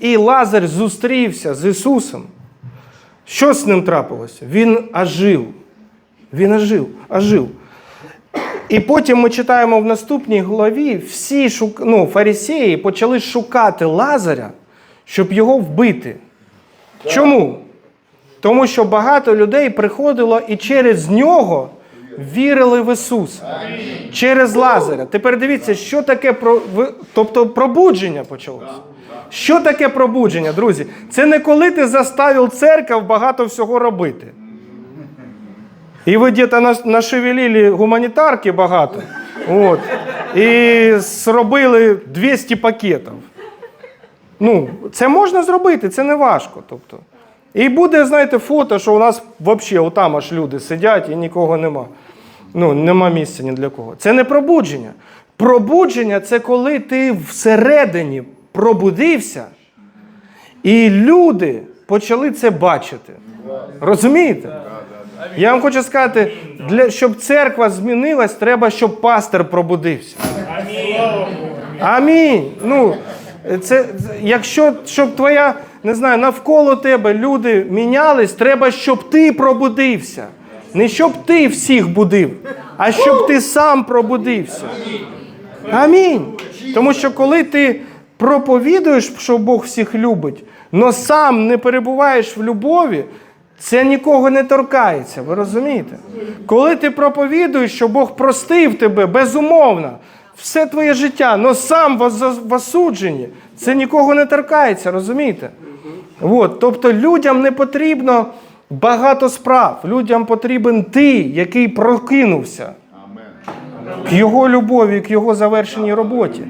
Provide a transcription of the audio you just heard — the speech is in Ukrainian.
і Лазар зустрівся з Ісусом, що з ним трапилося? Він ожив. Він ожив, ожив. І потім ми читаємо в наступній главі, всі шук... ну, фарисеї почали шукати Лазаря, щоб його вбити. Чому? Тому що багато людей приходило і через нього вірили в Ісуса. Через Лазаря. Тепер дивіться, що таке про... тобто пробудження почалося. Що таке пробудження, друзі? Це не коли ти заставив церкву багато всього робити. І ви нас- нашевелили гуманітарки багато. От, і зробили 200 пакетів. Ну, це можна зробити, це не важко. Тобто. І буде, знаєте, фото, що у нас взагалі отам аж люди сидять і нікого нема. Ну, нема місця ні для кого. Це не пробудження. Пробудження це коли ти всередині пробудився, і люди почали це бачити. Розумієте? Я вам хочу сказати, для, щоб церква змінилась, треба, щоб пастор пробудився. Амінь. Ну, це, якщо щоб твоя, не знаю, навколо тебе люди мінялись, треба, щоб ти пробудився. Не щоб ти всіх будив, а щоб ти сам пробудився. Амінь. Тому що коли ти проповідуєш, що Бог всіх любить, але сам не перебуваєш в любові, це нікого не торкається. Ви розумієте? Коли ти проповідуєш, що Бог простив тебе безумовно, все твоє життя, але сам в осудженні, це нікого не торкається, розумієте? От, тобто людям не потрібно багато справ. Людям потрібен ти, який прокинувся к його любові, к його завершеній роботі.